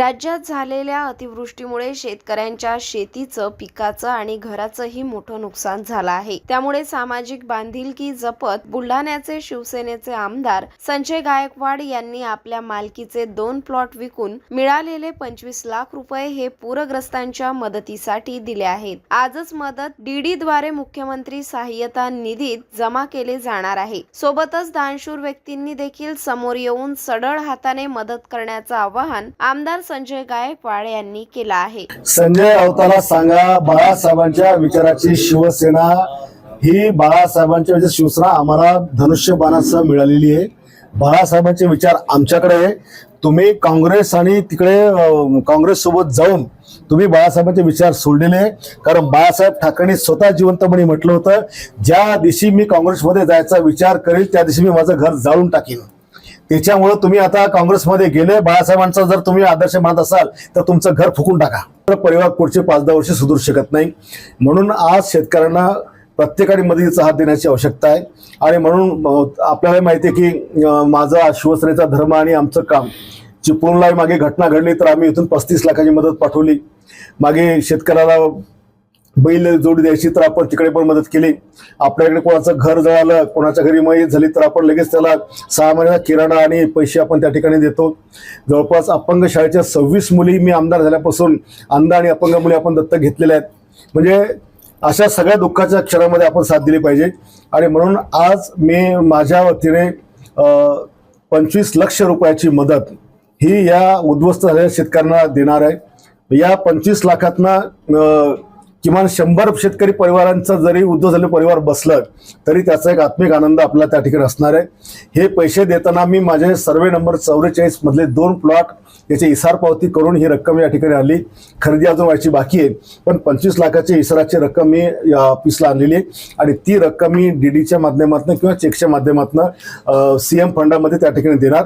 राज्यात झालेल्या अतिवृष्टीमुळे शेतकऱ्यांच्या शेतीचं पिकाचं आणि घराचंही मोठं नुकसान झालं आहे. त्यामुळे सामाजिक बांधिलकी जपत बुलढाण्याचे शिवसेनेचे आमदार संजय गायकवाड यांनी आपल्या मालकीचे दोन प्लॉट विकून मिळालेले पंचवीस लाख रुपये हे पूरग्रस्तांच्या मदतीसाठी दिले आहेत. आजच मदत डीडी द्वारे मुख्यमंत्री सहाय्यता निधीत जमा केले जाणार आहे. सोबतच दानशूर व्यक्तींनी देखील समोर येऊन सडळ हाताने मदत करण्याचं आवाहन आमदार संजय गायकवाड यांनी केला आहे. संजय राऊताला सांगा बाळासाहेबांच्या विचाराची शिवसेना ही बाळासाहेबांच्या म्हणजे शिवसेना आम्हाला धनुष्य बाणासह मिळालेली आहे. बाळासाहेबांचे विचार आमच्याकडे आहे. तुम्ही काँग्रेस आणि तिकडे काँग्रेस सोबत जाऊन तुम्ही बाळासाहेबांचे विचार सोडलेले कारण बाळासाहेब ठाकरेंनी स्वतः जिवंतपणे म्हटलं होतं ज्या दिवशी मी काँग्रेसमध्ये जायचा विचार करेल त्या दिवशी मी माझं घर जाळून टाकीन. त्याच्यामुळे तुम्ही आता काँग्रेसमध्ये गेले. बाळासाहेबांचा जर तुम्ही आदर्श मानत असाल तर तुमचं घर फुकून टाका. तर परिवार पुढचे पाच दहा वर्ष सुधरू शकत नाही. म्हणून आज शेतकऱ्यांना प्रत्येकाने मदतीचा हात देण्याची आवश्यकता आहे. आणि म्हणून आपल्याला माहिती आहे की माझा शिवसेनेचा धर्म आणि आमचं काम चिपळूणला मागे घटना घडली तर आम्ही इथून पस्तीस लाखाची मदत पाठवली. मागे शेतकऱ्याला बैल जोडी द्यायची तर आपण तिकडे पण मदत केली. आपल्याकडे कोणाचं घर जळालं कोणाच्या घरी मयत झाली तर आपण लगेच त्याला सहा महिन्याचा किराणा आणि पैसे आपण त्या ठिकाणी देतो. जवळपास अपंग शाळेच्या सव्वीस मुली मी आमदार झाल्यापासून अंध आणि अपंग मुली आपण दत्तक घेतलेल्या आहेत. म्हणजे अशा सगळ्या दुःखाच्या क्षणामध्ये आपण साथ दिली पाहिजे. आणि म्हणून आज मी माझ्या वतीने पंचवीस लक्ष रुपयाची मदत ही या उद्ध्वस्त झालेल्या शेतकऱ्यांना देणार आहे. या पंचवीस लाखातनं किमान शंभर शेतकरी परिवारांचा जरी उद्धव झालेलं परिवार बसलं तरी त्याचा एक आत्मिक आनंद आपल्याला त्या ठिकाणी असणार आहे. हे पैसे देताना मी माझे सर्वे नंबर चौवेचाळीस मधले दोन प्लॉट याची इसार पावती करून ही रक्कम या ठिकाणी आली. खरेदी अजून व्हायची बाकी आहे पण पंचवीस लाखाची इसाराची रक्कम मी ऑफिसला आणलेली आहे. आणि ती रक्कम मी डीडीच्या माध्यमातून किंवा चेकच्या माध्यमातून सीएम फंडामध्ये त्या ठिकाणी देणार.